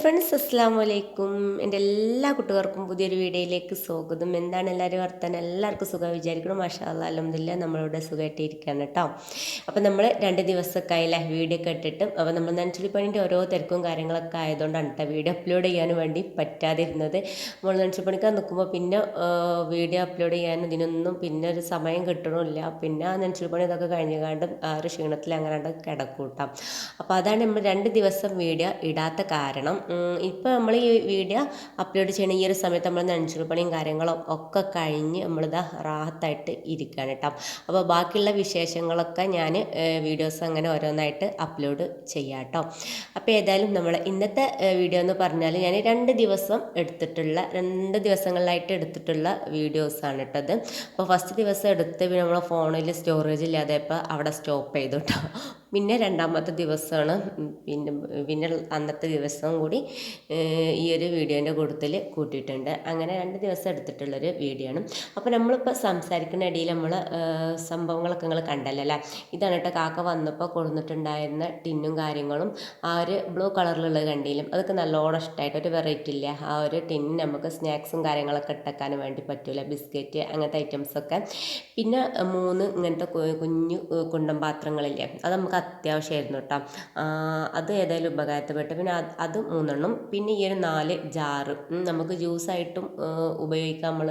Friends അസ്സാം വലൈക്കും എന്റെ എല്ലാ കൂട്ടുകാർക്കും പുതിയൊരു വീഡിയോയിലേക്ക് സ്വാഗതം. എന്താണ് എല്ലാവരും വർത്താനം എല്ലാവർക്കും സുഖം വിചാരിക്കണം മാഷാ അലമില്ല നമ്മളിവിടെ സുഖമായിട്ട് കേട്ടോ. അപ്പോൾ നമ്മൾ രണ്ട് ദിവസമൊക്കെ ആയില്ലേ വീഡിയോ ഒക്കെ ഇട്ടിട്ട്. അപ്പോൾ നമ്മൾ നനച്ചുള്ളി പണിന്റെ ഓരോ തിരക്കും കാര്യങ്ങളൊക്കെ ആയതുകൊണ്ടാണ് കേട്ടോ വീഡിയോ അപ്ലോഡ് ചെയ്യാൻ വേണ്ടി പറ്റാതിരുന്നത്. നമ്മൾ നനച്ചുള്ളി പണിക്കാൻ നിൽക്കുമ്പോൾ പിന്നെ വീഡിയോ അപ്ലോഡ് ചെയ്യാൻ ഇതിനൊന്നും പിന്നെ ഒരു സമയം കിട്ടണമില്ല. പിന്നെ നനച്ചുള്ളി പണി ഇതൊക്കെ കഴിഞ്ഞുകാണ്ടും ആ ഒരു ക്ഷീണത്തിൽ അങ്ങനെ കിടക്കൂട്ടാം അപ്പോൾ അതാണ് നമ്മൾ രണ്ട് ദിവസം വീഡിയോ ഇടാത്ത കാരണം. ഇപ്പോൾ നമ്മൾ ഈ വീഡിയോ അപ്ലോഡ് ചെയ്യണ ഈ ഒരു സമയത്ത് നമ്മൾ നനച്ചുള്ള പണിയും കാര്യങ്ങളും ഒക്കെ കഴിഞ്ഞ് നമ്മളിതാ റാഹത്തായിട്ട് ഇരിക്കുകയാണ് കേട്ടോ. അപ്പോൾ ബാക്കിയുള്ള വിശേഷങ്ങളൊക്കെ ഞാൻ വീഡിയോസ് അങ്ങനെ ഓരോന്നായിട്ട് അപ്ലോഡ് ചെയ്യാം കേട്ടോ. അപ്പോൾ ഏതായാലും നമ്മൾ ഇന്നത്തെ വീഡിയോ എന്ന് പറഞ്ഞാൽ ഞാൻ രണ്ട് ദിവസം എടുത്തിട്ടുള്ള രണ്ട് ദിവസങ്ങളിലായിട്ട് എടുത്തിട്ടുള്ള വീഡിയോസാണ് കേട്ടത് അപ്പോൾ ഫസ്റ്റ് ദിവസം എടുത്ത് പിന്നെ നമ്മളെ ഫോണിൽ സ്റ്റോറേജ് ഇല്ലാതെ ഇപ്പോൾ അവിടെ സ്റ്റോപ്പ് ചെയ്തു കേട്ടോ. പിന്നെ രണ്ടാമത്തെ ദിവസമാണ് പിന്നെ പിന്നെ അന്നത്തെ ദിവസം കൂടി ഈ ഒരു വീഡിയോന്റെ കൂട്ടത്തിൽ കൂട്ടിയിട്ടുണ്ട്. അങ്ങനെ രണ്ട് ദിവസം എടുത്തിട്ടുള്ളൊരു വീഡിയോ ആണ്. അപ്പോൾ നമ്മളിപ്പോൾ സംസാരിക്കുന്ന ഇടയിൽ നമ്മൾ സംഭവങ്ങളൊക്കെ നിങ്ങൾ കണ്ടല്ലോ അല്ലേ? ഇതാണ് കേട്ടോ കാക്ക വന്നപ്പോൾ കൊടുത്തിട്ടുണ്ടായിരുന്ന ടിന്നും കാര്യങ്ങളും. ആ ഒരു ബ്ലൂ കളറിലുള്ള കണ്ടിയിലും അതൊക്കെ നല്ലോണം ഇഷ്ടമായിട്ട് ഒരു വെറൈറ്റി ഇല്ല? ആ ഒരു ടിൻ നമുക്ക് സ്നാക്സും കാര്യങ്ങളൊക്കെ ഇട്ടക്കാൻ വേണ്ടി പറ്റൂല? ബിസ്ക്കറ്റ് അങ്ങനത്തെ ഐറ്റംസൊക്കെ പിന്നെ മൂന്ന് ഇങ്ങനത്തെ കുഞ്ഞു കുണ്ടം പാത്രങ്ങളില്ലേ? അത് നമുക്ക് അത്യാവശ്യമായിരുന്നു കേട്ടോ. അത് ഏതായാലും ഉപകാരപ്പെട്ടു പിന്നെ അത് മൂന്നെണ്ണം. പിന്നെ ഈ ഒരു നാല് ജാറ്. നമുക്ക് ജ്യൂസായിട്ടും ഉപയോഗിക്കാം. നമ്മൾ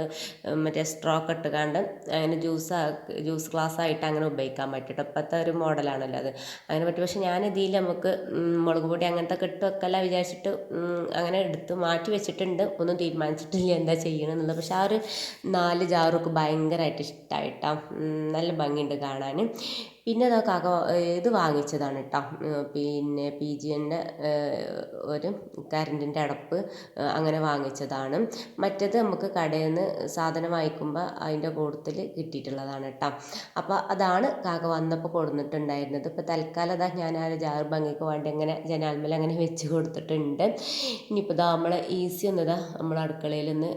മറ്റേ സ്ട്രോക്ക് ഇട്ടുകാണ്ട് അങ്ങനെ ജ്യൂസ് ജ്യൂസ് ഗ്ലാസ് ആയിട്ട് അങ്ങനെ ഉപയോഗിക്കാൻ പറ്റും ഇപ്പോഴത്തെ ഒരു മോഡലാണല്ലോ അത്. അങ്ങനെ പറ്റും. പക്ഷേ ഞാൻ ഇതിൽ നമുക്ക് മുളക് പൊടി അങ്ങനത്തെ കെട്ട് വിചാരിച്ചിട്ട് അങ്ങനെ എടുത്ത് മാറ്റി വെച്ചിട്ടുണ്ട്. ഒന്നും തീരുമാനിച്ചിട്ടില്ല എന്താ ചെയ്യണമെന്നുള്ളത് പക്ഷെ ആ ഒരു നാല് ജാറൊക്കെ ഭയങ്കരമായിട്ട് ഇഷ്ടമായിട്ടാണ് നല്ല ഭംഗിയുണ്ട് കാണാൻ പിന്നെ ദാ കാക്ക ഇത് വാങ്ങിച്ചതാണ് കേട്ടോ പിന്നെ പി ജി എന്റെ ഒരു കറണ്ടിന്റെ അടപ്പ് അങ്ങനെ വാങ്ങിച്ചതാണ്. മറ്റേത് നമുക്ക് കടയിൽ നിന്ന് സാധനം വാങ്ങിക്കുമ്പോൾ അതിന്റെ കൂട്ടത്തിൽ കിട്ടിയിട്ടുള്ളതാണ് കേട്ടോ അപ്പോൾ അതാണ് കാക്ക വന്നപ്പോൾ കൊടുത്തിട്ടുണ്ടായിരുന്നത് ഇപ്പോൾ തൽക്കാലം അതാ ഞാൻ ആ ജാർ ഭംഗിക്ക് വേണ്ടി അങ്ങനെ ജനാൽമേൽ അങ്ങനെ വെച്ച് കൊടുത്തിട്ടുണ്ട്. ഇനിയിപ്പോൾ ഇതാ നമ്മളെ ഈസി ഒന്നിതാ നമ്മളെ അടുക്കളയിൽ നിന്ന്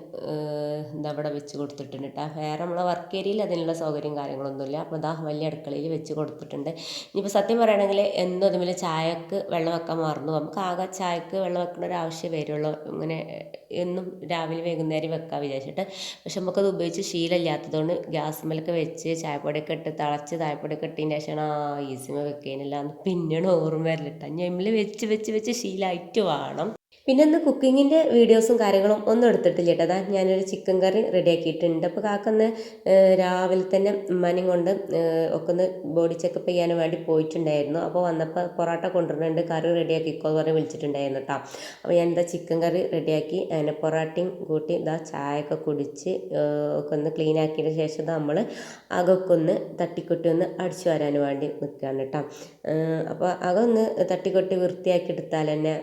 ഇതവിടെ വെച്ച് കൊടുത്തിട്ടുണ്ട് കേട്ടോ വേറെ നമ്മളെ വർക്ക് ഏരിയയിൽ അതിനുള്ള സൗകര്യം കാര്യങ്ങളൊന്നുമില്ല. അപ്പോൾ ഇതാ വലിയ അടുക്കളയിൽ വെച്ച് കൊടുത്തിട്ടുണ്ട്. ഇനിയിപ്പോൾ സത്യം പറയുകയാണെങ്കിൽ എന്നും അതുപോലെ ചായക്ക് വെള്ളം വെക്കാൻ മറന്നു. നമുക്ക് ആകെ ചായക്ക് വെള്ളം വെക്കേണ്ട ഒരു ആവശ്യം വരുള്ളൂ. ഇങ്ങനെ എന്നും രാവിലെ വൈകുന്നേരം വെക്കാൻ വിചാരിച്ചിട്ട്. പക്ഷെ നമുക്കത് ഉപയോഗിച്ച് ശീലമില്ലാത്തതുകൊണ്ട് ഗ്യാസ്മേലൊക്കെ വെച്ച് ചായപ്പൊടിയൊക്കെ ഇട്ട് തിളച്ച് ചായപ്പൊടിയൊക്കെ ഇട്ടതിന് ശേഷമാണ് ആ ഈസിമ വെക്കാനില്ല പിന്നെയാണ് ഓർമ്മ വരലിട്ട ഞമ്മിൽ വെച്ച് വെച്ച് വെച്ച് ശീലമായിട്ട് വേണം. പിന്നെ ഇന്ന് കുക്കിങ്ങിന്റെ വീഡിയോസും കാര്യങ്ങളും ഒന്നും എടുത്തിട്ടില്ല കേട്ടോ. ഞാനൊരു ചിക്കൻ കറി റെഡിയാക്കിയിട്ടുണ്ട്. അപ്പോൾ കാക്കൊന്ന് രാവിലെ തന്നെ ഉമ്മാനും കൊണ്ട് ഒക്കെ ഒന്ന് ബോഡി ചെക്കപ്പ് ചെയ്യാൻ വേണ്ടി പോയിട്ടുണ്ടായിരുന്നു. അപ്പോൾ വന്നപ്പോൾ പൊറോട്ട കൊണ്ടുവരുന്നുണ്ട്. കറി റെഡിയാക്കിക്കോ പറഞ്ഞ് വിളിച്ചിട്ടുണ്ടായിരുന്നു കേട്ടോ. അപ്പോൾ ഞാൻ എന്താ ചിക്കൻ കറി റെഡിയാക്കി അതിനെ പൊറോട്ടയും കൂട്ടി ഇതാ ചായയൊക്കെ കുടിച്ച് ഒക്കെ ഒന്ന് ക്ലീൻ ആക്കിയതിന് ശേഷം നമ്മൾ അകൊക്കെ ഒന്ന് തട്ടിക്കൊട്ടി ഒന്ന് അടിച്ചു വരാൻ വേണ്ടി നിൽക്കുകയാണ് കേട്ടോ. അപ്പോൾ തട്ടി കൊട്ടി വൃത്തിയാക്കി എടുത്താൽ തന്നെ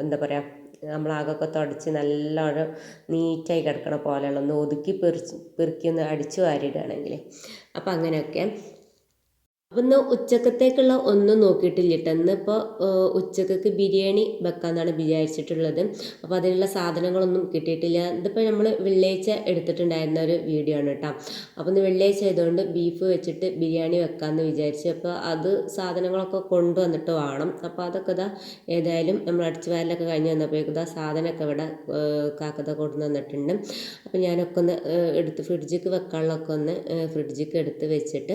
എന്താ പറയുക നമ്മൾ നമ്മളാകൊക്കെ തുടച്ച് നല്ലോണം നീറ്റായി കിടക്കണ പോലെയുള്ള ഒന്ന് ഒതുക്കി പെറിച്ച് പെറുക്കി ഒന്ന് അടിച്ചു വാരിയിടുകയാണെങ്കിൽ അപ്പോൾ അങ്ങനെയൊക്കെ. അപ്പം ഇന്ന് ഉച്ചക്കത്തേക്കുള്ള ഒന്നും നോക്കിയിട്ടില്ല കേട്ടോ ഇന്നിപ്പോൾ ഉച്ചക്കക്ക് ബിരിയാണി വെക്കാമെന്നാണ് വിചാരിച്ചിട്ടുള്ളത്. അപ്പോൾ അതിനുള്ള സാധനങ്ങളൊന്നും കിട്ടിയിട്ടില്ല. ഇതിപ്പോൾ നമ്മൾ വെള്ളിയാഴ്ച എടുത്തിട്ടുണ്ടായിരുന്ന ഒരു വീഡിയോ ആണ് കേട്ടോ അപ്പോൾ ഇന്ന് വെള്ളിയാഴ്ച ആയതുകൊണ്ട് ബീഫ് വെച്ചിട്ട് ബിരിയാണി വെക്കാമെന്ന് വിചാരിച്ചു. അപ്പോൾ അത് സാധനങ്ങളൊക്കെ കൊണ്ടുവന്നിട്ട് വേണം. അപ്പോൾ അതൊക്കെ ഇതാ ഏതായാലും നമ്മൾ അടിച്ചു വാരലൊക്കെ കഴിഞ്ഞ് വന്നപ്പോഴേക്കും ഇതാ സാധനമൊക്കെ ഇവിടെ കാക്കത കൊണ്ടു വന്നിട്ടുണ്ട് അപ്പോൾ ഞാനൊക്കെ ഒന്ന് എടുത്ത് ഫ്രിഡ്ജിക്ക് വെക്കാനുള്ളതൊക്കെ ഒന്ന് ഫ്രിഡ്ജിക്ക് എടുത്ത് വെച്ചിട്ട്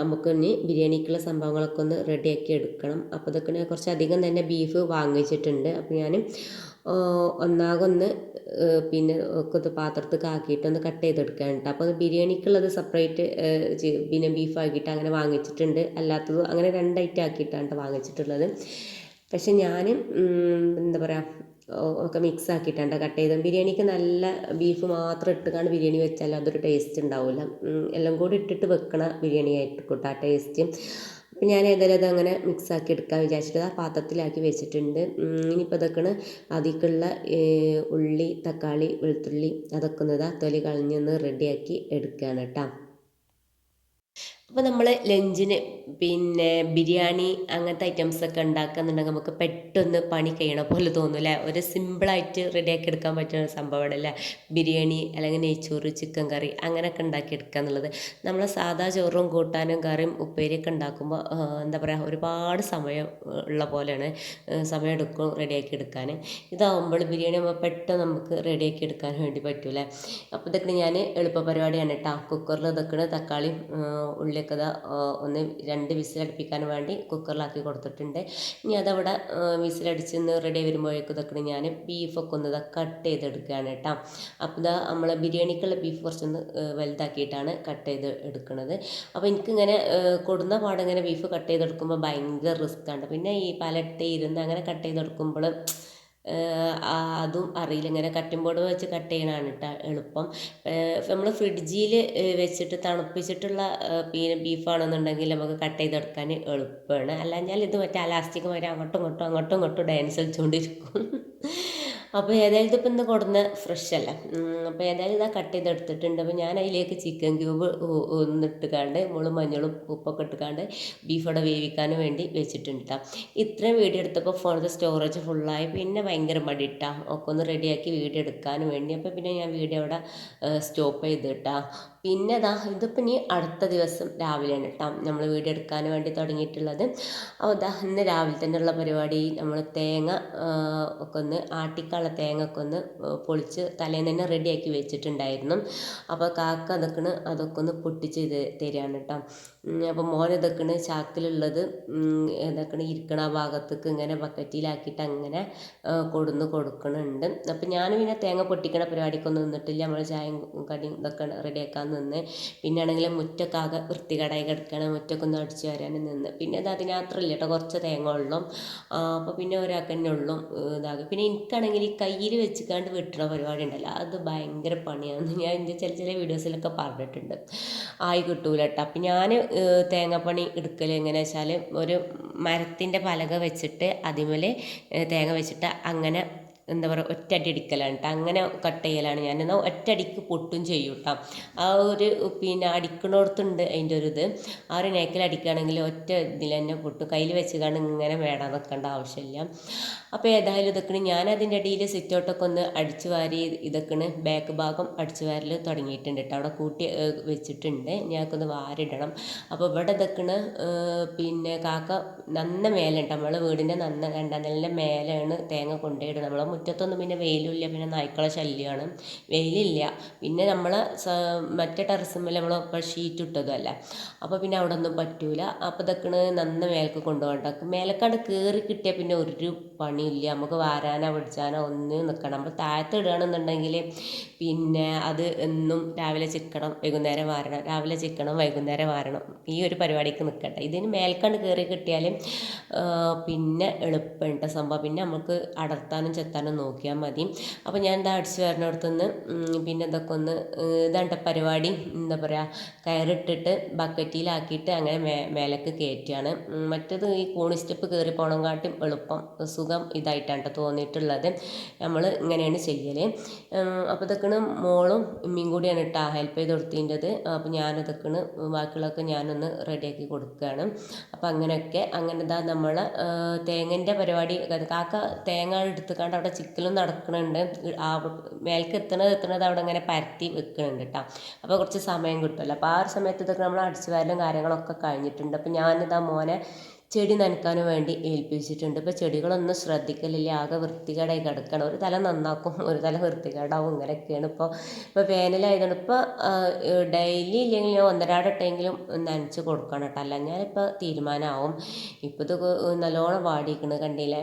നമുക്ക് ഇനി ബിരിയാണിക്കുള്ള സംഭവങ്ങളൊക്കെ ഒന്ന് റെഡിയാക്കി എടുക്കണം. അപ്പോൾ ഇതൊക്കെ ഞാൻ കുറച്ചധികം തന്നെ ബീഫ് വാങ്ങിച്ചിട്ടുണ്ട്. അപ്പോൾ ഞാൻ ഒന്നാകൊന്ന് പിന്നെ ഒക്കെ ഇത് പാത്രത്തിൽ ആക്കിയിട്ട് ഒന്ന് കട്ട് ചെയ്തെടുക്കാൻ കേട്ടോ അപ്പോൾ ബിരിയാണിക്കുള്ളത് സെപ്പറേറ്റ് പിന്നെ ബീഫ് ആക്കിയിട്ട് അങ്ങനെ വാങ്ങിച്ചിട്ടുണ്ട്. അല്ലാത്തത് അങ്ങനെ രണ്ടായിട്ട് ആക്കിയിട്ടാണ് വാങ്ങിച്ചിട്ടുള്ളത്. പക്ഷെ ഞാൻ എന്താ പറയുക ഒക്കെ മിക്സ് ആക്കിയിട്ടുണ്ട് കട്ട് ചെയ്ത് ബിരിയാണിക്ക് നല്ല ബീഫ് മാത്രം ഇട്ടുകൊണ്ട് ബിരിയാണി വെച്ചാൽ അതൊരു ടേസ്റ്റ് ഉണ്ടാവില്ല എല്ലാം കൂടി ഇട്ടിട്ട് വെക്കണ ബിരിയാണി ആയിട്ട് കൂട്ടാ ടേസ്റ്റ് അപ്പം ഞാൻ ഏതായാലും അത് അങ്ങനെ മിക്സ് ആക്കി എടുക്കാൻ വിചാരിച്ചിട്ട് ആ പാത്രത്തിലാക്കി വെച്ചിട്ടുണ്ട്. ഇനിയിപ്പോൾ ഇതൊക്കെയാണ് അതിക്കുള്ള ഉള്ളി തക്കാളി വെളുത്തുള്ളി അതൊക്കെ ഒന്ന് തൊലി കളഞ്ഞൊന്ന് റെഡിയാക്കി എടുക്കുകയാണ് കേട്ടോ അപ്പോൾ നമ്മൾ ലഞ്ചിന് പിന്നെ ബിരിയാണി അങ്ങനത്തെ ഐറ്റംസ് ഒക്കെ ഉണ്ടാക്കുന്നുണ്ടെങ്കിൽ നമുക്ക് പെട്ടെന്ന് പണി കഴിയണ പോലെ തോന്നും അല്ലേ? ഒരു സിമ്പിളായിട്ട് റെഡിയാക്കി എടുക്കാൻ പറ്റുന്ന സംഭവമാണ് അല്ലേ? ബിരിയാണി അല്ലെങ്കിൽ നെയ്ച്ചോറ് ചിക്കൻ കറി അങ്ങനെയൊക്കെ ഉണ്ടാക്കിയെടുക്കുക എന്നുള്ളത്. നമ്മൾ സാധാ ചോറും കൂട്ടാനും കറിയും ഉപ്പേരിയൊക്കെ ഉണ്ടാക്കുമ്പോൾ എന്താ പറയുക ഒരുപാട് സമയം ഉള്ള പോലെയാണ് സമയം എടുക്കും റെഡിയാക്കി എടുക്കാൻ ഇതാവുമ്പോൾ ബിരിയാണി ആകുമ്പോൾ പെട്ടെന്ന് നമുക്ക് റെഡിയാക്കി എടുക്കാൻ വേണ്ടി പറ്റൂലേ. അപ്പോൾ ഇതൊക്കെ ഞാൻ എളുപ്പ പരിപാടിയാണ് കേട്ടോ കുക്കറിൽ ഇതൊക്കെ തക്കാളി ഉള്ളിയൊക്കെ ഒന്ന് രണ്ട് വിസിലടുപ്പിക്കാൻ വേണ്ടി കുക്കറിലാക്കി കൊടുത്തിട്ടുണ്ട്. ഇനി അതവിടെ വിസിലടിച്ച് ഒന്ന് റെഡി വരുമ്പോഴേക്കും ഇതൊക്കെ ഞാൻ ബീഫൊക്കെ ഒന്ന് കട്ട് ചെയ്തെടുക്കുകയാണ് കേട്ടോ. അപ്പോൾ ഇതാ നമ്മളെ ബിരിയാണിക്കുള്ള ബീഫ് കുറച്ചൊന്ന് വലുതാക്കിയിട്ടാണ് കട്ട് ചെയ്ത് എടുക്കുന്നത്. അപ്പോൾ എനിക്കിങ്ങനെ കൊടുന്ന പാടങ്ങനെ ബീഫ് കട്ട് ചെയ്തെടുക്കുമ്പോൾ ഭയങ്കര റിസ്ക്കാണ് പിന്നെ ഈ പലട്ട് ഇരുന്ന് അങ്ങനെ കട്ട് ചെയ്തെടുക്കുമ്പോൾ അതും അറിയില്ല. ഇങ്ങനെ കട്ടിംഗ് ബോർഡ് വെച്ച് കട്ട് ചെയ്യണതാണ് കേട്ടോ എളുപ്പം. നമ്മൾ ഫ്രിഡ്ജിൽ വെച്ചിട്ട് തണുപ്പിച്ചിട്ടുള്ള പിന്നെ ബീഫാണെന്നുണ്ടെങ്കിൽ നമുക്ക് കട്ട് ചെയ്തെടുക്കാൻ എളുപ്പമാണ് അല്ലാഞ്ഞാൽ ഇത് മറ്റേ അലാസ്റ്റിക് മാതിരി അങ്ങോട്ടും ഇങ്ങോട്ടും അങ്ങോട്ടും ഇങ്ങോട്ടും ഡാൻസ് കളിച്ചുകൊണ്ടിരിക്കും അപ്പോൾ ഏതായാലും ഇതിപ്പോൾ ഇന്ന് കൊടുന്ന ഫ്രഷ് അല്ല. അപ്പോൾ ഏതായാലും ഇതാ കട്ട് ചെയ്തെടുത്തിട്ടുണ്ട് അപ്പോൾ ഞാൻ അതിലേക്ക് ചിക്കൻ ക്യൂബ് ഒന്നിട്ടുകാണ്ട് മുളും മഞ്ഞളും ഉപ്പൊക്കെ ഇട്ടുകാണ്ട് ബീഫ് വേവിക്കാനും വേണ്ടി വെച്ചിട്ടുണ്ട് ഇത്രയും വീഡിയോ എടുത്തപ്പോൾ ഫോണിന്റെ സ്റ്റോറേജ് ഫുള്ളായി പിന്നെ ഭയങ്കര മടിയിട്ടാ ഒക്കെ ഒന്ന് റെഡിയാക്കി വീഡിയോ എടുക്കാൻ വേണ്ടി. അപ്പോൾ പിന്നെ ഞാൻ വീഡിയോ അവിടെ സ്റ്റോപ്പ് ചെയ്തിട്ടാ പിന്നെ അതാ ഇതിപ്പോൾ ഇനി അടുത്ത ദിവസം രാവിലെയാണ് കേട്ടോ നമ്മൾ വീഡിയോ എടുക്കാൻ വേണ്ടി തുടങ്ങിയിട്ടുള്ളത്. അപ്പോൾ അതാ ഇന്ന് രാവിലെ തന്നെയുള്ള പരിപാടി. നമ്മൾ തേങ്ങ ഒക്കെ ഒന്ന് ആട്ടിക്കാനുള്ള തേങ്ങ തേങ്ങക്കൊന്ന് പൊളിച്ച് തലേന്ന് തന്നെ റെഡിയാക്കി വെച്ചിട്ടുണ്ടായിരുന്നു. അപ്പോൾ കാക്ക അതൊക്കെ അതൊക്കെ ഒന്ന് പൊട്ടിച്ച് തരികയാണ് കേട്ടോ അപ്പോൾ മോൻ ഇതൊക്കെയാണ് ചാക്കിലുള്ളത് ഇതൊക്കെയാണ് ഇരിക്കണ ഭാഗത്തേക്ക് ഇങ്ങനെ ബക്കറ്റിലാക്കിയിട്ട് അങ്ങനെ കൊടുന്ന് കൊടുക്കണുണ്ട്. അപ്പം ഞാൻ പിന്നെ തേങ്ങ പൊട്ടിക്കണ പരിപാടിക്കൊന്നും നിന്നിട്ടില്ല. നമ്മൾ ചായയും കടിയും ഇതൊക്കെ റെഡിയാക്കാൻ നിന്ന്. പിന്നെ ആണെങ്കിൽ മുറ്റൊക്കെ ആകെ കടയിൽ കിടക്കണം. മുറ്റൊക്കെ ഒന്ന് അടിച്ചു വരാൻ നിന്ന്. പിന്നെ അത് അതിനകത്തില്ല കേട്ടോ. കുറച്ച് തേങ്ങ ഉള്ളും അപ്പോൾ പിന്നെ ഒരാൾക്ക് തന്നെ ഉള്ളു ഇതാകും. പിന്നെ എനിക്കാണെങ്കിൽ ഈ കയ്യിൽ വെച്ചിക്കാണ്ട് വെട്ടണ പരിപാടി ഉണ്ടല്ലോ. അത് ഭയങ്കര പണിയാണ്. ഞാൻ എന്റെ ചില ചില വീഡിയോസിലൊക്കെ പറഞ്ഞിട്ടുണ്ട്. ആയി കിട്ടൂല കേട്ടോ. അപ്പം ഞാൻ തേങ്ങാപ്പണി എടുക്കൽ എങ്ങനെ വെച്ചാൽ ഒരു മരത്തിന്റെ പലക വെച്ചിട്ട് അതിമേൽ തേങ്ങ വെച്ചിട്ട് അങ്ങനെ എന്താ പറയുക ഒറ്റടി അടിക്കലാണ് കേട്ടോ അങ്ങനെ കട്ട് ചെയ്യലാണ് ഞാൻ. എന്നാൽ ഒറ്റടിക്ക് പൊട്ടും ചെയ്യും കേട്ടോ ആ ഒരു പിന്നെ അടിക്കണോടത്തുണ്ട് അതിന്റെ ഒരു ഇത്. ആ ഒരു നേക്കിൽ അടിക്കുകയാണെങ്കിൽ ഒറ്റ ഇതിൽ തന്നെ പൊട്ടും. കയ്യിൽ വെച്ച് കണ്ട് ഇങ്ങനെ വേടാൻ നിൽക്കേണ്ട ആവശ്യമില്ല അപ്പോൾ ഏതായാലും ഇതൊക്കെ ഞാൻ അതിന്റെ ഇടയിൽ സിറ്റൗട്ടൊക്കെ ഒന്ന് അടിച്ചു വാരി ഇതൊക്കെ ബാക്ക് ഭാഗം അടിച്ചു വാരൽ തുടങ്ങിയിട്ടുണ്ട് കേട്ടോ അവിടെ കൂട്ടി വെച്ചിട്ടുണ്ട്. ഞങ്ങൾക്കൊന്ന് വാരിടണം അപ്പോൾ ഇവിടെ ഇതൊക്കെ പിന്നെ കാക്ക നന്ന മേലുണ്ട് നമ്മളെ വീടിന്റെ നന്ന രണ്ടാം നല്ല മേലെയാണ് തേങ്ങ കൊണ്ടുപോയിടുന്നത്. നമ്മളെ മുറ്റത്തൊന്നും പിന്നെ വെയിലില്ല പിന്നെ നായ്ക്കളെ ശല്യമാണ് വെയിലില്ല. പിന്നെ നമ്മൾ മറ്റേ ടെറസുമ്മൽ നമ്മൾ ഷീറ്റ് ഇട്ടതല്ല അപ്പോൾ പിന്നെ അവിടെ ഒന്നും പറ്റൂല. അപ്പോൾ ഇതൊക്കെയാണ് നന്ന മേലേക്ക് കൊണ്ടുപോകണ്ട മേലക്കാട് കയറി കിട്ടിയാൽ പിന്നെ ഒരു പണിയില്ല. നമുക്ക് വാരാനോ പിടിച്ചാനോ ഒന്നും നിൽക്കണം നമ്മൾ താഴത്ത് ഇടുകയാണെന്നുണ്ടെങ്കിൽ പിന്നെ അത് എന്നും രാവിലെ ചിക്കണം വൈകുന്നേരം വാരണം. രാവിലെ ചിക്കണം വൈകുന്നേരം വാരണം. ഈ ഒരു പരിപാടിക്ക് നിൽക്കട്ടെ ഇതിന് മേൽക്കണ്ട് കയറി കിട്ടിയാൽ പിന്നെ എളുപ്പമുണ്ട്. സംഭവം പിന്നെ നമുക്ക് അടർത്താനും ചെത്താനും ഒന്ന് നോക്കിയാൽ മതി. അപ്പോൾ ഞാൻ എന്താ അടിച്ച് വരുന്നിടത്തുനിന്ന് പിന്നെ ഇതൊക്കെ ഒന്ന് ഇതാണ്ട പരിപാടി. എന്താ പറയുക കയറിട്ടിട്ട് ബക്കറ്റിലാക്കിയിട്ട് അങ്ങനെ മേ മേലക്ക് കയറ്റുകയാണ് മറ്റത് ഈ കോണി സ്റ്റെപ്പ് കയറി പോകണം കാട്ടും എളുപ്പം. സുഖം ഇതായിട്ടാണ് തോന്നിയിട്ടുള്ളത്. നമ്മൾ ഇങ്ങനെയാണ് ചെയ്യൽ അപ്പോൾ ഇതൊക്കെയാണ് മോളും ഉമ്മയും കൂടിയാണ് കേട്ടോ ഹെൽപ്പ് ചെയ്ത് കൊടുത്തിന്റെത് അപ്പോൾ ഞാനിതൊക്കെയാണ് ബാക്കിയുള്ളതൊക്കെ ഞാനൊന്ന് റെഡിയാക്കി കൊടുക്കുകയാണ് അപ്പോൾ അങ്ങനെയൊക്കെ അങ്ങനെ ഇതാ നമ്മൾ തേങ്ങന്റെ പരിപാടി കാക്ക തേങ്ങ എടുത്തുകൊണ്ട് അവിടെ ചിക്കലും നടക്കുന്നുണ്ട് മേൽക്ക് എത്തണത് എത്തണത് അവിടെ ഇങ്ങനെ പരത്തി വെക്കുന്നുണ്ട് കേട്ടോ അപ്പോൾ കുറച്ച് സമയം കിട്ടുമല്ലോ അപ്പോൾ ആ ഒരു സമയത്ത് ഇതൊക്കെ നമ്മൾ അടിച്ചു വരലും കാര്യങ്ങളൊക്കെ കഴിഞ്ഞിട്ടുണ്ട്. അപ്പോൾ ഞാനിതാ മോനെ ചെടി നനയ്ക്കാനും വേണ്ടി ഏൽപ്പിച്ചിട്ടുണ്ട്. ഇപ്പോൾ ചെടികളൊന്നും ശ്രദ്ധിക്കലില്ല. ആകെ വൃത്തികേടായി കിടക്കണം. ഒരു തല നന്നാക്കും ഒരു തല വൃത്തികേടാവും ഇങ്ങനെയൊക്കെയാണ് ഇപ്പോൾ ഇപ്പോൾ വേനലായതുകൊണ്ട് ഇപ്പോൾ ഡെയിലി ഇല്ലെങ്കിൽ ഞാൻ ഒന്നരാടട്ടെങ്കിലും നനച്ച് കൊടുക്കണം കേട്ടോ. അല്ല ഞാനിപ്പോൾ തീരുമാനമാവും ഇപ്പോൾ ഇത് നല്ലോണം വാടിയിരിക്കണ് കണ്ടില്ലേ?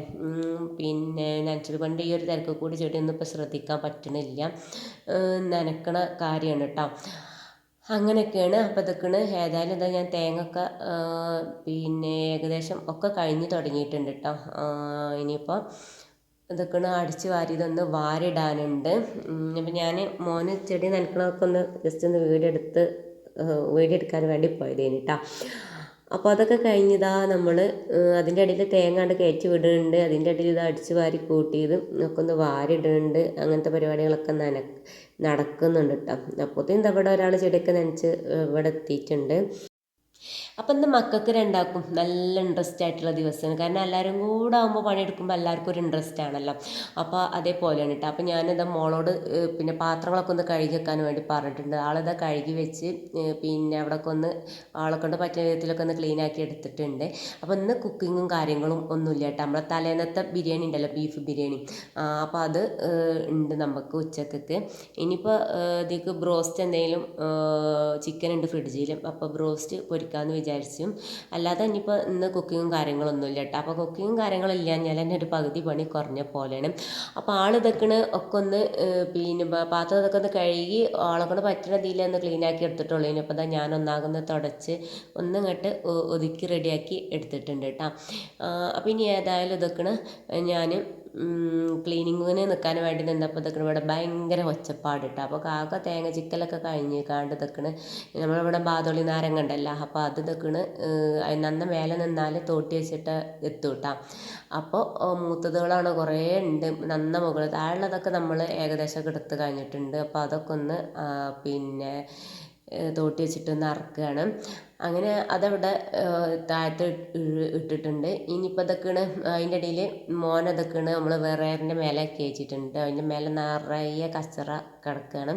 പിന്നെ നനച്ചിട്ട് കൊണ്ട് ഈ ഒരു തിരക്ക് കൂടി ചെടിയൊന്നും ഇപ്പോൾ ശ്രദ്ധിക്കാൻ പറ്റണില്ല. നനക്കണ കാര്യമാണ് കേട്ടോ. അങ്ങനെയൊക്കെയാണ്. അപ്പം ഇതൊക്കെയാണ് ഏതായാലും എന്താ ഞാൻ തേങ്ങ ഒക്കെ പിന്നെ ഏകദേശം ഒക്കെ കഴിഞ്ഞ് തുടങ്ങിയിട്ടുണ്ട് കേട്ടോ ഇനിയിപ്പോൾ ഇതൊക്കെയാണ് അടിച്ച് വാരി വാരിയതൊന്ന് വാരിടാനുണ്ട്. അപ്പം ഞാൻ മോന് ചെടി നനക്കണമൊക്കെ ഒന്ന് ജസ്റ്റ് ഒന്ന് വീടെടുത്ത് വീടെടുക്കാൻ വേണ്ടി പോയതേന് കേട്ടോ അപ്പോൾ അതൊക്കെ കഴിഞ്ഞതാ നമ്മൾ അതിന്റെ ഇടയിൽ തേങ്ങ കണ്ട് കയറ്റി വിടുന്നുണ്ട്. അതിന്റെ ഇടയിൽ ഇത് അടിച്ച് വാരി കൂട്ടിയത് ഒക്കെ ഒന്ന് വാരിടുന്നുണ്ട്. അങ്ങനത്തെ പരിപാടികളൊക്കെ നന നടക്കുന്നുണ്ട് കേട്ടോ അപ്പോഴത്തേക്കും ഇവിടെ ഒരാൾ ചെടിയൊക്കെ നനച്ച് ഇവിടെ എത്തിയിട്ടുണ്ട്. അപ്പം ഇന്ന് മക്കൾക്ക് രണ്ടാക്കും നല്ല ഇൻട്രസ്റ്റ് ആയിട്ടുള്ള ദിവസമാണ്. കാരണം എല്ലാവരും കൂടെ ആകുമ്പോൾ പണിയെടുക്കുമ്പോൾ എല്ലാവർക്കും ഒരു ഇൻട്രസ്റ്റ് ആണല്ലോ. അപ്പോൾ അതേപോലെയാണ് കേട്ടോ അപ്പോൾ ഞാനിതാ മോളോട് പിന്നെ പാത്രങ്ങളൊക്കെ ഒന്ന് കഴുകി വെക്കാൻ വേണ്ടി പറഞ്ഞിട്ടുണ്ട്. ആളിതാ കഴുകി വെച്ച് പിന്നെ അവിടെയൊക്കെ ഒന്ന് ആളെ കൊണ്ട് പറ്റിയ വിധത്തിലൊക്കെ ഒന്ന് ക്ലീൻ ആക്കി എടുത്തിട്ടുണ്ട്. അപ്പോൾ ഇന്ന് കുക്കിങ്ങും കാര്യങ്ങളും ഒന്നുമില്ല കേട്ടോ നമ്മളെ തലേന്നത്തെ ബിരിയാണി ഉണ്ടല്ലോ ബീഫ് ബിരിയാണി. അപ്പോൾ അത് ഉണ്ട് നമുക്ക് ഉച്ചക്കൊക്കെ. ഇനിയിപ്പോൾ ഇതിക്ക് ബ്രോസ്റ്റ് എന്തെങ്കിലും ചിക്കൻ ഉണ്ട് ഫ്രിഡ്ജിൽ അപ്പോൾ ബ്രോസ്റ്റ് പൊരിക്കാമെന്ന് അല്ലാതെ ഇനിയിപ്പോൾ ഇന്ന് കുക്കിങ്ങും കാര്യങ്ങളൊന്നും ഇല്ല കേട്ടോ അപ്പോൾ കുക്കിങ്ങും കാര്യങ്ങളില്ല ഞാൻ തന്നെ ഒരു പകുതി പണി കുറഞ്ഞ പോലെയാണ്. അപ്പോൾ ആൾ ഇതൊക്കെയാണ് ഒക്കെ ഒന്ന് പിന്നെ പാത്രം ഇതൊക്കെ ഒന്ന് കഴുകി ആളെ കൊണ്ട് പറ്റുന്ന രീതിയിൽ ഒന്ന് ക്ലീൻ ആക്കി എടുത്തിട്ടുള്ളൂ ഇനിയിപ്പോൾ ഞാൻ ഒന്നാകുന്ന തുടച്ച് ഒന്നിങ്ങോട്ട് ഒതുക്കി റെഡിയാക്കി എടുത്തിട്ടുണ്ട് കേട്ടോ അപ്പോൾ ഇനി ഏതായാലും ഇതൊക്കെയാണ് ഞാൻ ക്ലീനിങ്ങിന് നിൽക്കാൻ വേണ്ടി നിന്നപ്പോൾ ഇതൊക്കെ ഇവിടെ ഭയങ്കര ഒച്ചപ്പാട് കേട്ടോ അപ്പോൾ കാക്ക തേങ്ങ ചിക്കലൊക്കെ കഴിഞ്ഞ് കാണ്ട് നിൽക്കണ് നമ്മളിവിടെ ബാതോളി നാരങ്ങ ഉണ്ടല്ലോ അപ്പോൾ അത് നിൽക്കണ് നന്ന മേലെ നിന്നാൽ തോട്ടി വെച്ചിട്ട് എത്തും കേട്ടോ അപ്പോൾ മൂത്തതുകളാണ് കുറേ ഉണ്ട്. നന്ന മുകളിൽ താഴെയുള്ളതൊക്കെ നമ്മൾ ഏകദേശം എടുത്ത് കഴിഞ്ഞിട്ടുണ്ട്. അപ്പോൾ അതൊക്കെ ഒന്ന് പിന്നെ തോട്ടി വെച്ചിട്ട് അറക്കുകയാണ് അങ്ങനെ അതവിടെ താഴത്ത് ഇട്ടിട്ടുണ്ട്. ഇനിയിപ്പോൾ ഇതൊക്കെയാണ് അതിന്റെ ഇടയിൽ മോൻ ഇതൊക്കെയാണ് നമ്മൾ വിറയറിന്റെ മേലെ കയറ്റിയിട്ടുണ്ട് അതിന്റെ മേലെ നിറയെ കച്ചറ കിടക്കുകയാണ്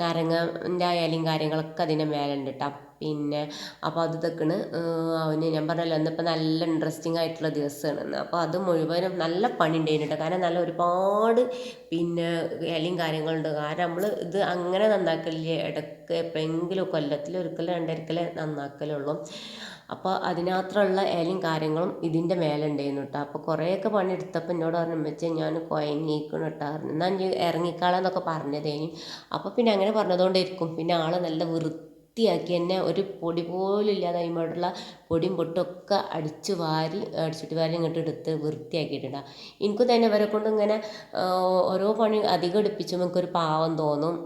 നാരങ്ങന്റെ ഇലയും കാര്യങ്ങളൊക്കെ അതിന്റെ മേലെ ഉണ്ട് കേട്ടോ പിന്നെ അപ്പോൾ അത് ഇതൊക്കെയാണ് അവന് ഞാൻ പറഞ്ഞല്ലോ ഇന്നിപ്പോൾ നല്ല ഇൻട്രസ്റ്റിംഗ് ആയിട്ടുള്ള ദിവസമാണ് അപ്പോൾ അത് മുഴുവനും നല്ല പണി ഉണ്ടായിരുന്നു കേട്ടോ. കാരണം നല്ല ഒരുപാട് പിന്നെ ഇലയും കാര്യങ്ങളുണ്ട് കാരണം നമ്മൾ ഇത് അങ്ങനെ നന്നാക്കലില്ല? ഇടയ്ക്ക് എപ്പോഴെങ്കിലും കൊല്ലത്തിൽ ഒരിക്കലും രണ്ടൊരിക്കലേ നന്നാക്കലുള്ളൂ. അപ്പോൾ അതിനകത്തുള്ള ഇലയും കാര്യങ്ങളും ഇതിന്റെ മേലെ ഉണ്ടായിരുന്നു കേട്ടോ. അപ്പോൾ കുറേയൊക്കെ പണി എടുത്തപ്പോൾ എന്നോട് പറഞ്ഞു വെച്ചാൽ ഞാൻ കുഴങ്ങിക്കണം കേട്ടോ. എന്നാൽ ഇറങ്ങിക്കാളാന്നൊക്കെ പറഞ്ഞതേനി. അപ്പോൾ പിന്നെ അങ്ങനെ പറഞ്ഞതുകൊണ്ടിരിക്കും പിന്നെ ആൾ നല്ല വൃത്തിയാക്കി തന്നെ ഒരു പൊടി പോലും ഇല്ലാതെ അതിന്മേലുള്ള പൊടിയും പൊട്ടൊക്കെ അടിച്ച് വാരി അടിച്ചിട്ട് വാരി ഇങ്ങോട്ട് എടുത്ത് വൃത്തിയാക്കിയിട്ടുണ്ട് എനിക്ക് തന്നെ ഇവരെ കൊണ്ട് ഇങ്ങനെ ഓരോ പണി അധികം എടുപ്പിച്ചുമ്പോൾ എനിക്കൊരു പാവം തോന്നും.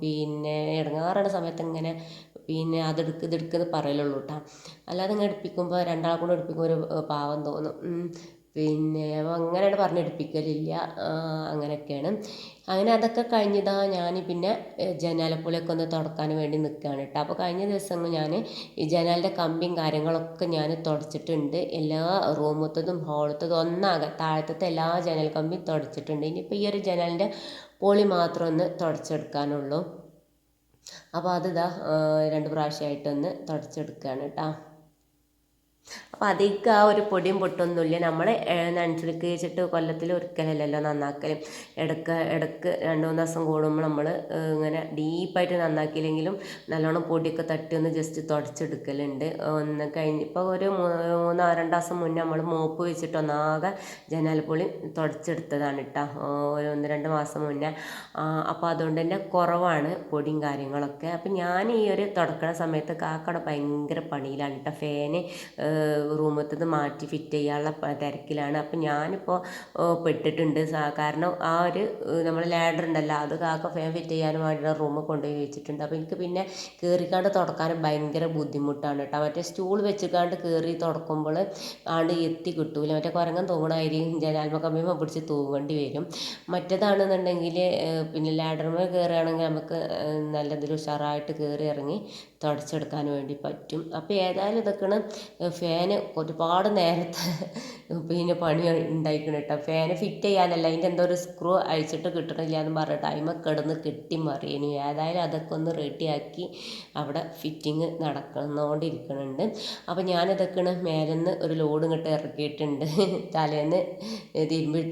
പിന്നെ ഇടങ്ങാറുള്ള സമയത്ത് ഇങ്ങനെ പിന്നെ അതെടുക്ക് ഇതെടുക്കെന്ന് പറയലുള്ളൂ കേട്ടോ അല്ലാതെ ഇങ്ങനെ എടുപ്പിക്കുമ്പോൾ രണ്ടാളെ കൊണ്ട് എടുപ്പിക്കുമ്പോൾ ഒരു പാവം തോന്നും. പിന്നെ അങ്ങനെയാണ് പറഞ്ഞെടുപ്പിക്കലില്ല. അങ്ങനെയൊക്കെയാണ്. അങ്ങനെ അതൊക്കെ കഴിഞ്ഞതാ ഞാൻ പിന്നെ ജനാലപ്പുലയൊക്കെ ഒന്ന് തുടക്കാൻ വേണ്ടി നിൽക്കുകയാണ് കേട്ടോ അപ്പോൾ കഴിഞ്ഞ ദിവസങ്ങൾ ഞാൻ ഈ ജനാലിന്റെ കമ്പിയും കാര്യങ്ങളൊക്കെ ഞാൻ തുടച്ചിട്ടുണ്ട്. എല്ലാ റൂമത്തതും ഹോളത്തതും ഒന്നാകെ താഴത്തത്തെ എല്ലാ ജനൽ കമ്പിയും തുടച്ചിട്ടുണ്ട്. ഇനിയിപ്പോൾ ഈ ഒരു ജനാലിന്റെ പൊളി മാത്രം ഒന്ന് തുടച്ചെടുക്കാനുള്ളൂ. അപ്പോൾ അത് ഇതാ രണ്ട് പ്രാവശ്യമായിട്ടൊന്ന് തുടച്ചെടുക്കുകയാണ് കേട്ടോ അപ്പോൾ അധികം ആ ഒരു പൊടിയും പൊട്ടൊന്നുമില്ല നമ്മൾ വെച്ചിട്ട് കൊല്ലത്തിൽ ഒരിക്കലല്ലല്ലോ നന്നാക്കൽ ഇടയ്ക്ക് ഇടയ്ക്ക് രണ്ട് മൂന്ന് ദിവസം കൂടുമ്പോൾ നമ്മൾ ഇങ്ങനെ ഡീപ്പായിട്ട് നന്നാക്കിയില്ലെങ്കിലും നല്ലോണം പൊടിയൊക്കെ തട്ടി ഒന്ന് ജസ്റ്റ് തുടച്ചെടുക്കലുണ്ട്. ഒന്ന് കഴിഞ്ഞ് ഇപ്പോൾ ഒരു മൂന്നോ രണ്ട് ദിവസം മുന്നേ നമ്മൾ മോപ്പ് വെച്ചിട്ട് ഒന്നാകെ ജനാലപ്പൊളി തുടച്ചെടുത്തതാണ് കേട്ടോ ഒരു ഒന്ന് രണ്ട് മാസം മുന്നേ. അപ്പോൾ അതുകൊണ്ട് തന്നെ കുറവാണ് പൊടിയും കാര്യങ്ങളൊക്കെ. അപ്പം ഞാൻ ഈ ഒരു തുടക്കണ സമയത്ത് കാക്കട ഭയങ്കര പണിയിലാണ് കേട്ടോ ഫാന് റൂമത്തത് മാറ്റി ഫിറ്റ് ചെയ്യാനുള്ള തിരക്കിലാണ്. അപ്പം ഞാനിപ്പോൾ പെട്ടിട്ടുണ്ട്. കാരണം ആ ഒരു നമ്മൾ ലാഡർ ഉണ്ടല്ലോ അത് കാക്ക ഫാൻ ഫിറ്റ് ചെയ്യാനും വേണ്ടിയുള്ള റൂമ് കൊണ്ടുപോയി വെച്ചിട്ടുണ്ട്. അപ്പോൾ എനിക്ക് പിന്നെ കയറിക്കാണ്ട് തുടക്കാനും ഭയങ്കര ബുദ്ധിമുട്ടാണ് കേട്ടോ. മറ്റേ സ്റ്റൂൾ വെച്ചിക്കാണ്ട് കയറി തുടക്കുമ്പോൾ ആണ്ട് എത്തി കിട്ടൂല. മറ്റേ കുരങ്ങൻ തൂങ്ങണമായിരിക്കും ജനാൽമ കമ്പിമ പിടിച്ച് തൂങ്ങേണ്ടി വരും. മറ്റേതാണെന്നുണ്ടെങ്കിൽ പിന്നെ ലാഡർമേൽ കയറുകയാണെങ്കിൽ നമുക്ക് നല്ല ഉഷാറായിട്ട് കയറി ഇറങ്ങി തുടച്ചെടുക്കാൻ വേണ്ടി പറ്റും. അപ്പോൾ ഏതായാലും ഇതൊക്കെയാണ് ഫാന് ഒരുപാട് നേരത്തെ പിന്നെ പണി ഉണ്ടായിക്കണം കേട്ടോ ഫാന് ഫിറ്റ് ചെയ്യാനല്ല അതിന്റെ എന്തോ ഒരു സ്ക്രൂ അഴിച്ചിട്ട് കിട്ടണില്ല എന്ന് പറഞ്ഞിട്ട് അതിമ കിടന്ന് കെട്ടി മറിയണു. ഏതായാലും അതൊക്കെ ഒന്ന് റെഡിയാക്കി അവിടെ ഫിറ്റിങ് നടക്കുന്നോണ്ടിരിക്കണുണ്ട് അപ്പോൾ ഞാനിതൊക്കെയാണ് മേലെന്ന് ഒരു ലോഡ് ഇങ്ങോട്ട് ഇറക്കിയിട്ടുണ്ട്. തലേന്ന് തിരുമ്പി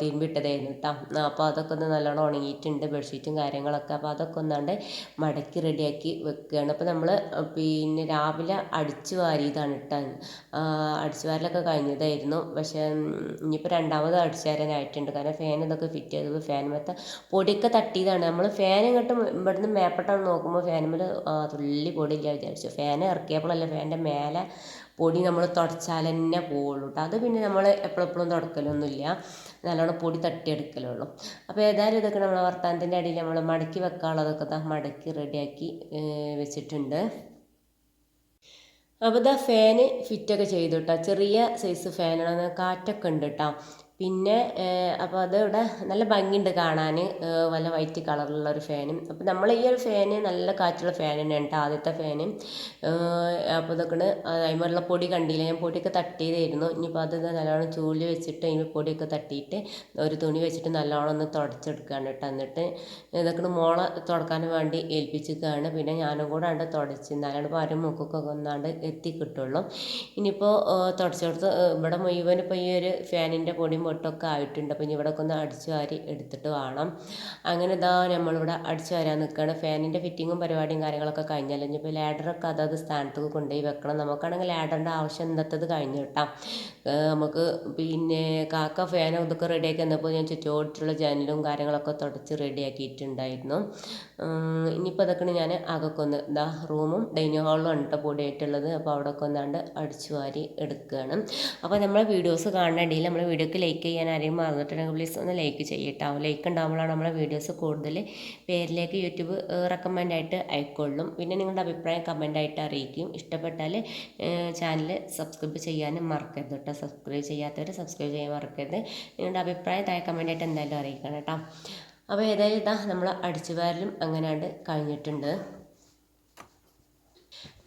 തിരുമ്പിട്ടതായിരുന്നു കേട്ടോ അപ്പോൾ അതൊക്കെ ഒന്ന് നല്ലോണം ഉണങ്ങിയിട്ടുണ്ട് ബെഡ്ഷീറ്റും കാര്യങ്ങളൊക്കെ. അപ്പോൾ അതൊക്കെ ഒന്നാണ്ട് മടക്കി റെഡിയാക്കി വെക്കുകയാണ് അപ്പോൾ നമ്മൾ പിന്നെ രാവിലെ അടിച്ചു വാരിയതാണ് കേട്ടോ അടിച്ചു വാരലൊക്കെ കഴിഞ്ഞതായിരുന്നു പക്ഷേ ഇനിയിപ്പോൾ രണ്ടാമത് അടിച്ചു തരാനായിട്ടുണ്ട് കാരണം ഫാൻ ഇതൊക്കെ ഫിറ്റ് ചെയ്തത് ഫാൻ മേത്ത പൊടിയൊക്കെ തട്ടിയതാണ്. നമ്മൾ ഫാൻ ഇങ്ങോട്ട് ഇവിടുന്ന് മേപ്പെട്ടാണ് നോക്കുമ്പോൾ ഫാനുമ്മൽ തുള്ളി പൊടിയില്ല വിചാരിച്ചു. ഫാൻ ഇറക്കിയപ്പോഴല്ല ഫാനിന്റെ മേലെ പൊടി നമ്മൾ തുടച്ചാൽ തന്നെ പോവുള്ളൂ കേട്ടോ അത് പിന്നെ നമ്മൾ എപ്പോഴെപ്പോഴും തുടക്കലൊന്നുമില്ല. നല്ലോണം പൊടി തട്ടിയെടുക്കലുള്ളൂ. അപ്പോൾ ഏതായാലും ഇതൊക്കെ നമ്മൾ വർത്താനത്തിന്റെ അടിയിൽ നമ്മൾ മടക്കി വെക്കാനുള്ളതൊക്കെ മടക്കി റെഡിയാക്കി വെച്ചിട്ടുണ്ട്. അപ്പോൾ ഇതാ ഫാന് ഫിറ്റൊക്കെ ചെയ്തു കേട്ടോ ചെറിയ സൈസ് ഫാനാണ് കാറ്റൊക്കെ ഉണ്ട് കേട്ടോ പിന്നെ അപ്പോൾ ഇവിടെ നല്ല ഭംഗിയുണ്ട് കാണാൻ നല്ല വൈറ്റ് കളറുള്ള ഒരു ഫാനും അപ്പോൾ നമ്മൾ ഈ ഒരു ഫാന് നല്ല കാറ്റുള്ള ഫാൻ തന്നെയാണ് കേട്ടോ ആദ്യത്തെ ഫാന് അപ്പോൾ ഇതൊക്കെ അതിനുള്ള പൊടി കണ്ടില്ല? ഞാൻ പൊടിയൊക്കെ തട്ടിയതായിരുന്നു. ഇനിയിപ്പോൾ അത് നല്ലോണം ചൂൽ വെച്ചിട്ട് അതിന് പൊടിയൊക്കെ തട്ടിയിട്ട് ഒരു തുണി വെച്ചിട്ട് നല്ലോണം ഒന്ന് തുടച്ചെടുക്കുകയാണ് കേട്ടോ എന്നിട്ട്. ഇതൊക്കെ മോളെ തുടക്കാൻ വേണ്ടി ഏൽപ്പിച്ചിരിക്കുകയാണ് പിന്നെ ഞാനും കൂടെ ആണ്ട് തുടച്ച് എന്നാലാണ് പാരും മുക്കൊക്കെ ഒന്നാണ്ട് എത്തി കിട്ടുള്ളൂ ഇനിയിപ്പോൾ തുടച്ചെടുത്ത് ഇവിടെ മുഴുവൻ ഇപ്പോൾ ഈ ഒരു ഫാനിന്റെ പൊടിയും പൊട്ടൊക്കെ ആയിട്ടുണ്ട്. അപ്പോൾ ഇനി ഇവിടെ ഒന്ന് അടിച്ചു വാരി എടുത്തിട്ട് വേണം. അങ്ങനെ ഇതാ നമ്മളിവിടെ അടിച്ചു വരാൻ നിൽക്കുകയാണ് ഫാനിന്റെ ഫിറ്റിങ്ങും പരിപാടിയും കാര്യങ്ങളൊക്കെ കഴിഞ്ഞാൽ ഇനിയിപ്പോൾ ലാഡറൊക്കെ അതത് സ്ഥാനത്തൊക്കെ കൊണ്ടുപോയി വെക്കണം. നമുക്കാണെങ്കിൽ ലാഡറിന്റെ ആവശ്യം ഇന്നത്തത് കഴിഞ്ഞു കേട്ടോ. നമുക്ക് പിന്നെ കാക്ക ഫാൻ ഇതൊക്കെ റെഡിയാക്കി വന്നപ്പോൾ ഞാൻ ചുറ്റോട്ടുള്ള ജനലും കാര്യങ്ങളൊക്കെ തുടച്ച് റെഡിയാക്കിയിട്ടുണ്ടായിരുന്നു ഇനിയിപ്പോൾ അതൊക്കെയാണ് ഞാൻ അകൊക്കെ ഒന്ന് റൂമും ഡൈനിങ് ഹാളും ഉണ്ട് പൊടിയായിട്ടുള്ളത്. അപ്പോൾ അവിടെ ഒക്കെ ഒന്നാണ്ട് അടിച്ചു വാരി എടുക്കുകയാണ്. അപ്പോൾ നമ്മളെ വീഡിയോസ് കാണേണ്ടിയിൽ നമ്മളെ വീഡിയോക്ക് ലൈക്ക് ചെയ്യാൻ ആരെയും മറന്നിട്ടുണ്ടെങ്കിൽ പ്ലീസ് ഒന്ന് ലൈക്ക് ചെയ്യട്ടോ. ലൈക്ക് ഉണ്ടാകുമ്പോഴാണ് നമ്മളെ വീഡിയോസ് കൂടുതൽ പേരിലേക്ക് യൂട്യൂബ് റെക്കമെൻഡ് ആയിട്ട് അയക്കൊള്ളും പിന്നെ നിങ്ങളുടെ അഭിപ്രായം കമന്റ് ആയിട്ട് അറിയിക്കും. ഇഷ്ടപ്പെട്ടാൽ ചാനൽ സബ്സ്ക്രൈബ് ചെയ്യാനും മറക്കരുത് കേട്ടോ സബ്സ്ക്രൈബ് ചെയ്യാത്തവർ സബ്സ്ക്രൈബ് ചെയ്യാൻ മറക്കരുത്. നിങ്ങളുടെ അഭിപ്രായം താഴെ കമന്റ് ആയിട്ട് എന്തായാലും അറിയിക്കണം കേട്ടോ. അപ്പോൾ ഏതായാലും ഇതാ നമ്മൾ അടിച്ചുപാരലും അങ്ങനെയാണ്ട് കഴിഞ്ഞിട്ടുണ്ട്.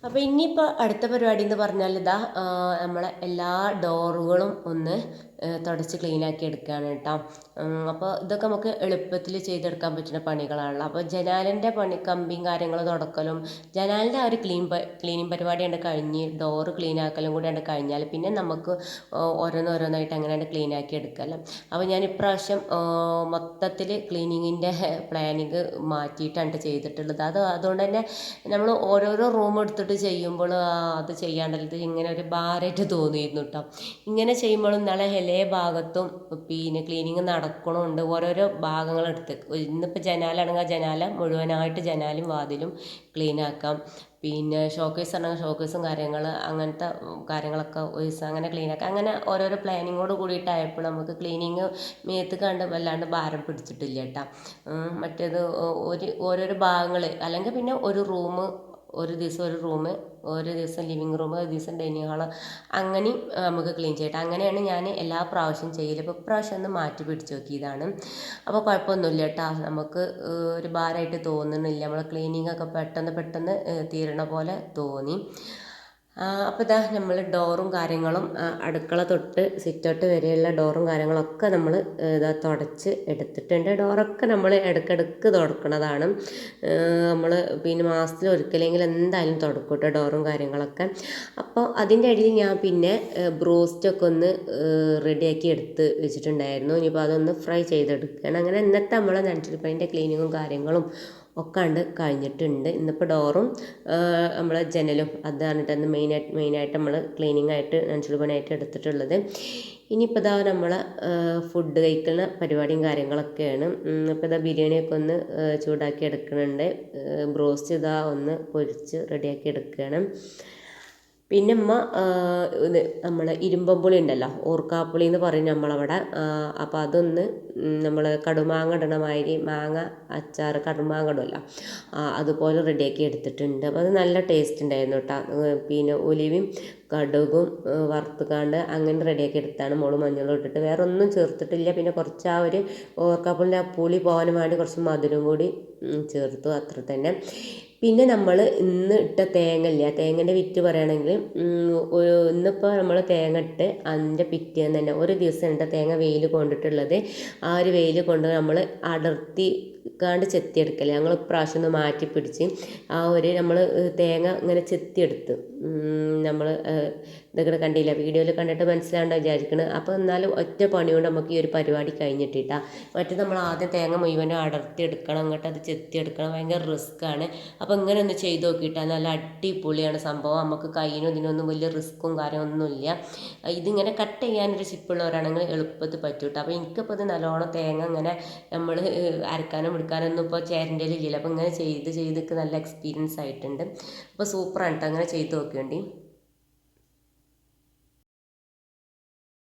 അപ്പോൾ ഇനിയിപ്പോൾ അടുത്ത പരിപാടി എന്ന് പറഞ്ഞാൽ ഇതാ നമ്മളെ എല്ലാ ഡോറുകളും ഒന്ന് തുടച്ച് ക്ലീനാക്കി എടുക്കുകയാണ് കേട്ടോ. അപ്പോൾ ഇതൊക്കെ നമുക്ക് എളുപ്പത്തിൽ ചെയ്തെടുക്കാൻ പറ്റുന്ന പണികളാണല്ലോ. അപ്പോൾ ജനാലിന്റെ പണി കമ്പിയും കാര്യങ്ങൾ തുടക്കലും ജനാലിന്റെ ആ ഒരു ക്ലീൻ ക്ലീനിങ് പരിപാടിയാണ് കഴിഞ്ഞ് ഡോറ് ക്ലീൻ ആക്കലും കൂടി ഉണ്ട് കഴിഞ്ഞാൽ പിന്നെ നമുക്ക് ഓരോന്നോരോന്നായിട്ട് അങ്ങനെ ക്ലീൻ ആക്കി എടുക്കല്ലോ. അപ്പോൾ ഞാൻ ഇപ്രാവശ്യം മൊത്തത്തിൽ ക്ലീനിങ്ങിന്റെ പ്ലാനിങ് മാറ്റിയിട്ടാണ് ചെയ്തിട്ടുള്ളത്. അത് അതുകൊണ്ട് തന്നെ നമ്മൾ ഓരോരോ റൂം എടുത്തിട്ട് ചെയ്യുമ്പോൾ അത് ചെയ്യാണ്ടത് ഇങ്ങനെ ഒരു ഭാരമായിട്ട് തോന്നിയിരുന്നു കേട്ടോ. ഇങ്ങനെ ചെയ്യുമ്പോഴും നാളെ എല്ലാ ഭാഗത്തും പിന്നെ ക്ലീനിങ് നടക്കണമുണ്ട് ഓരോരോ ഭാഗങ്ങളെടുത്ത് ഇന്നിപ്പോൾ ജനാലാണെങ്കിൽ ആ ജനാല മുഴുവനായിട്ട് ജനാലും വാതിലും ക്ലീൻ ആക്കാം. പിന്നെ ഷോക്കേസ് ആണെങ്കിൽ ഷോക്കേസും കാര്യങ്ങൾ അങ്ങനത്തെ കാര്യങ്ങളൊക്കെ ഒഴിച്ച് അങ്ങനെ ക്ലീൻ ആക്കാം. അങ്ങനെ ഓരോരോ പ്ലാനിങ്ങോട് കൂടിയിട്ടായപ്പോൾ നമുക്ക് ക്ലീനിങ് മേത്ത് കണ്ട് വല്ലാണ്ട് ഭാരം പിടിച്ചിട്ടില്ല കേട്ടോ. മറ്റേത് ഒരു ഓരോരോ ഭാഗങ്ങൾ അല്ലെങ്കിൽ പിന്നെ ഒരു റൂം ഒരു ദിവസം ഒരു റൂം ഒരു ദിവസം ലിവിങ് റൂം ഒരു ദിവസം ഡൈനിങ് ഹാൾ. അങ്ങനെയും നമുക്ക് ക്ലീൻ ചെയ്യട്ടെ. അങ്ങനെയാണ് ഞാൻ എല്ലാ പ്രാവശ്യം ചെയ്യൽ ഇപ്പോൾ പ്രാവശ്യം ഒന്ന് മാറ്റി പിടിച്ച് നോക്കിയതാണ് അപ്പോൾ കുഴപ്പമൊന്നുമില്ല കേട്ടോ. നമുക്ക് ഒരു ഭാരമായിട്ട് തോന്നുന്നില്ല നമ്മൾ ക്ലീനിങ് ഒക്കെ പെട്ടെന്ന് പെട്ടെന്ന് തീരണ പോലെ തോന്നി. അപ്പോൾ ഇതാ നമ്മൾ ഡോറും കാര്യങ്ങളും അടുക്കള തൊട്ട് സിറ്റൗട്ട് വരെയുള്ള ഡോറും കാര്യങ്ങളൊക്കെ നമ്മൾ ഇതാ തുടച്ച് എടുത്തിട്ടുണ്ട്. ഡോറൊക്കെ നമ്മൾ ഇടയ്ക്കിടയ്ക്ക് തുടക്കണതാണ്. നമ്മൾ പിന്നെ മാസത്തിൽ ഒരിക്കലെങ്കിലും എന്തായാലും തുടക്കും കേട്ടോ ഡോറും കാര്യങ്ങളൊക്കെ. അപ്പോൾ അതിന്റെ ഇടയിൽ ഞാൻ പിന്നെ ബ്രോസ്റ്റൊക്കെ ഒന്ന് റെഡിയാക്കി എടുത്ത് വെച്ചിട്ടുണ്ടായിരുന്നു. ഇനിയിപ്പോൾ അതൊന്ന് ഫ്രൈ ചെയ്തെടുക്കുകയാണ് അങ്ങനെ ഇന്നത്തെ നമ്മളെ നനച്ചിരിപ്പതിന്റെ ക്ലീനിങ്ങും കാര്യങ്ങളും ഒക്കെ ഉണ്ട് കഴിഞ്ഞിട്ടുണ്ട്. ഇന്നിപ്പോൾ ഡോറും നമ്മളെ ജനലും അതാണ് ഇന്ന് മെയിനായിട്ട് മെയിനായിട്ട് നമ്മൾ ക്ലീനിങ് ആയിട്ട് നനച്ചുള്ള പണിയായിട്ട് എടുത്തിട്ടുള്ളത്. ഇനിയിപ്പോൾ ഇതാ നമ്മൾ ഫുഡ് കഴിക്കുന്ന പരിപാടിയും കാര്യങ്ങളൊക്കെയാണ്. ഇപ്പോൾ ഇതാ ബിരിയാണിയൊക്കെ ഒന്ന് ചൂടാക്കി എടുക്കുന്നുണ്ട് ബ്രോസ്റ്റ് ഇതാ ഒന്ന് പൊരിച്ച് റെഡിയാക്കി എടുക്കുകയാണ് പിന്നെ ഉമ്മ ഇത് നമ്മളെ ഇരുമ്പമ്പുളി ഉണ്ടല്ലോ ഓർക്കാപ്പുളി എന്ന് പറയും നമ്മളവിടെ. അപ്പോൾ അതൊന്ന് നമ്മൾ കടുമാങ്ങ ഇടണ മാതിരി മാങ്ങ അച്ചാർ കടുമാങ്ങ ഇടുമല്ലോ അതുപോലെ റെഡിയാക്കി എടുത്തിട്ടുണ്ട്. അപ്പോൾ അത് നല്ല ടേസ്റ്റ് ഉണ്ടായിരുന്നു കേട്ടോ പിന്നെ ഒലിവും കടുകും വറുത്തുകാണ്ട് അങ്ങനെ റെഡിയാക്കി എടുത്താണ് മോൾ മഞ്ഞളും ഇട്ടിട്ട്. വേറെ ഒന്നും ചേർത്തിട്ടില്ല. പിന്നെ കുറച്ച് ആ ഒരു ഓർക്കാപ്പുളിന്റെ ആ പുളി പോകാൻ വേണ്ടി കുറച്ച് മധുരം കൂടി ചേർത്തു. അത്ര തന്നെ. പിന്നെ നമ്മൾ ഇന്ന് ഇട്ട തേങ്ങ ഇല്ല തേങ്ങന്റെ വിറ്റ് പറയുകയാണെങ്കിൽ ഇന്നിപ്പോൾ നമ്മൾ തേങ്ങ ഇട്ട് അതിന്റെ പിറ്റേന്ന് തന്നെ ഒരു ദിവസം ഇട്ട തേങ്ങ വെയിൽ കൊണ്ടിട്ടുള്ളത് ആ ഒരു വെയിൽ കൊണ്ട് നമ്മൾ അടർത്തി കാണ്ട് ചെത്തിയെടുക്കൽ ഞങ്ങൾ ഇപ്രാവശ്യം ഒന്ന് മാറ്റി പിടിച്ച് ആ ഒരു നമ്മൾ തേങ്ങ ഇങ്ങനെ ചെത്തിയെടുത്ത് നമ്മൾ ഇതൊക്കെ കണ്ടില്ല? വീഡിയോയിൽ കണ്ടിട്ട് മനസ്സിലാണ്ടോ വിചാരിക്കുന്നത് അപ്പോൾ എന്നാലും ഒറ്റ പണി കൊണ്ട് നമുക്ക് ഈ ഒരു പരിപാടി കഴിഞ്ഞിട്ടിട്ടാ. മറ്റേ നമ്മൾ ആദ്യം തേങ്ങ മുഴുവനും അടർത്തി എടുക്കണം അങ്ങോട്ട് അത് ചെത്തി എടുക്കണം റിസ്ക് ആണ്. അപ്പോൾ ഇങ്ങനെ ഒന്ന് ചെയ്ത് നോക്കിയിട്ടാൽ നല്ല അടിപൊളിയാണ് സംഭവം. നമുക്ക് കയ്യിനും ഇതിനൊന്നും വലിയ റിസ്ക്കും കാര്യമൊന്നുമില്ല ഇതിങ്ങനെ കട്ട് ചെയ്യാനൊരു ചിപ്പുള്ളവരാണെങ്കിൽ എളുപ്പത്തിൽ പറ്റൂട്ടോ. അപ്പോൾ എനിക്കിപ്പോൾ ഇത് നല്ലോണം തേങ്ങ ഇങ്ങനെ നമ്മൾ അരക്കാനും എടുക്കാനൊന്നും ഇപ്പോൾ ചേരന്റെ ഇല്ല അപ്പോൾ ഇങ്ങനെ ചെയ്ത് ചെയ്തൊക്കെ നല്ല എക്സ്പീരിയൻസ് ആയിട്ടുണ്ട്. അപ്പോൾ സൂപ്പറാണ് കേട്ടോ അങ്ങനെ ചെയ്ത് നോക്കേണ്ടി